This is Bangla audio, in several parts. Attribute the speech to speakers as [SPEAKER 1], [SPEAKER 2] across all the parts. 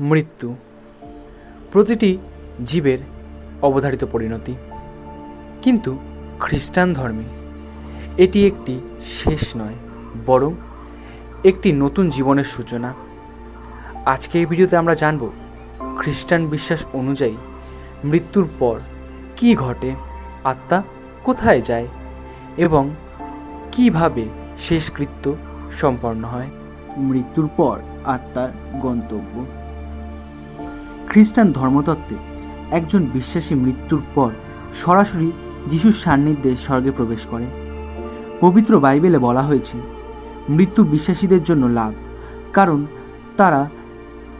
[SPEAKER 1] মৃত্যু। প্রতিটি জীবের অবধারিত পরিণতি। কিন্তু খ্রিস্টান ধর্মে এটি একটি শেষ নয়, বরং একটি নতুন জীবনের সূচনা। আজকে এই ভিডিওতে আমরা জানব খ্রিস্টান বিশ্বাস অনুযায়ী মৃত্যুর পর কি ঘটে, আত্মা কোথায় যায় এবং কীভাবে শেষকৃত্য সম্পন্ন হয়।
[SPEAKER 2] মৃত্যুর পর আত্মার গন্তব্য। খ্রিস্টান ধর্মতত্ত্বে একজন বিশ্বাসী মৃত্যুর পর সরাসরি যিশুর সান্নিধ্যে স্বর্গে প্রবেশ করে। পবিত্র বাইবেলে বলা হয়েছে, মৃত্যু বিশ্বাসীদের জন্য লাভ, কারণ তারা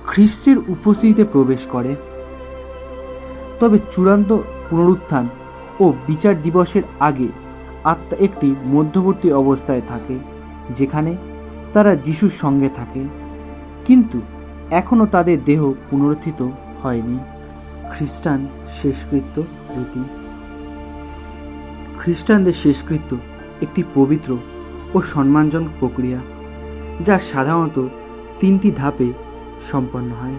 [SPEAKER 2] খ্রিস্টের উপস্থিতিতে প্রবেশ করে। তবে চূড়ান্ত পুনরুত্থান ও বিচার দিবসের আগে আত্মা একটি মধ্যবর্তী অবস্থায় থাকে, যেখানে তারা যিশুর সঙ্গে থাকে। কিন্তু এখনও তাদের দেহ পুনরুত্থিত হয়নি। খ্রিস্টান শেষকৃত্য রীতি। খ্রিস্টানদের শেষকৃত্য একটি পবিত্র ও সম্মানজনক প্রক্রিয়া, যা সাধারণত তিনটি ধাপে সম্পন্ন হয়।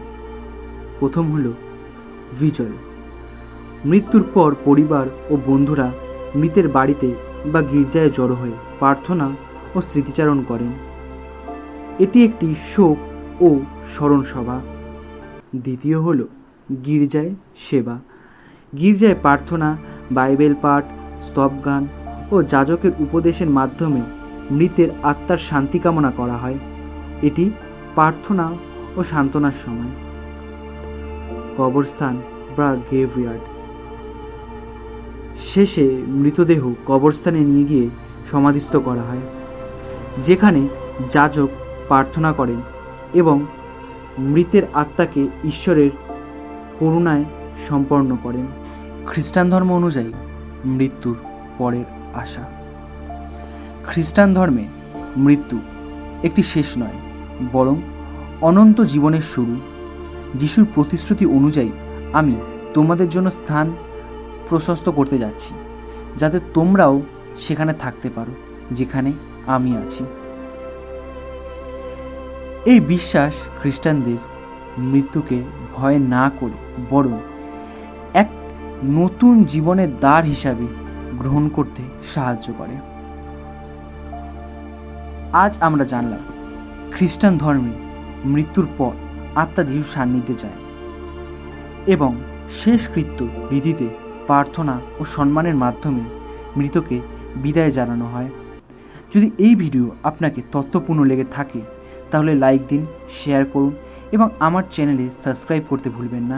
[SPEAKER 2] প্রথম হল বিজয়। মৃত্যুর পর পরিবার ও বন্ধুরা মৃতের বাড়িতে বা গির্জায় জড়ো হয়ে প্রার্থনা ও স্মৃতিচারণ করেন। এটি একটি শোক ও স্মরণ সভা। দ্বিতীয় হল গির্জায় সেবা। গির্জায় প্রার্থনা, বাইবেল পাঠ স্তবগান ও যাজকের উপদেশের মাধ্যমে মৃতের আত্মার শান্তি কামনা করা হয়। এটি প্রার্থনা ও সান্ত্বনার সময়। কবরস্থান বা গ্রেভইয়ার্ড শেষে মৃতদেহ কবরস্থানে নিয়ে গিয়ে সমাধিস্থ করা হয়। যেখানে যাজক প্রার্থনা করেন। এবং মৃতের আত্মাকে ঈশ্বরের করুণায় সম্পন্ন করেন।
[SPEAKER 1] খ্রিস্টান ধর্ম অনুযায়ী মৃত্যুর পরের আশা। খ্রিস্টান ধর্মে মৃত্যু একটি শেষ নয়, বরং অনন্ত জীবনের শুরু। যিশুর প্রতিশ্রুতি অনুযায়ী আমি তোমাদের জন্য স্থান প্রশস্ত করতে যাচ্ছি, যাতে তোমরাও সেখানে থাকতে পারো, যেখানে আমি আছি। এই বিশ্বাস খ্রিস্টানদের মৃত্যুকে ভয় না করে, বরং এক নতুন জীবনের দ্বার হিসাবে গ্রহণ করতে সাহায্য করে। আজ আমরা জানলাম, খ্রিস্টান ধর্মে মৃত্যুর পর আত্মা যিশু সান্নিধ্যে যায় এবং শেষকৃত্য বিধিতে প্রার্থনা ও সম্মানের মাধ্যমে মৃতকে বিদায় জানানো হয়। যদি এই ভিডিও আপনাকে তথ্যপূর্ণ লেগে থাকে তাহলে লাইক দিন শেয়ার করুন এবং আমার চ্যানেলে সাবস্ক্রাইব করতে ভুলবেন না।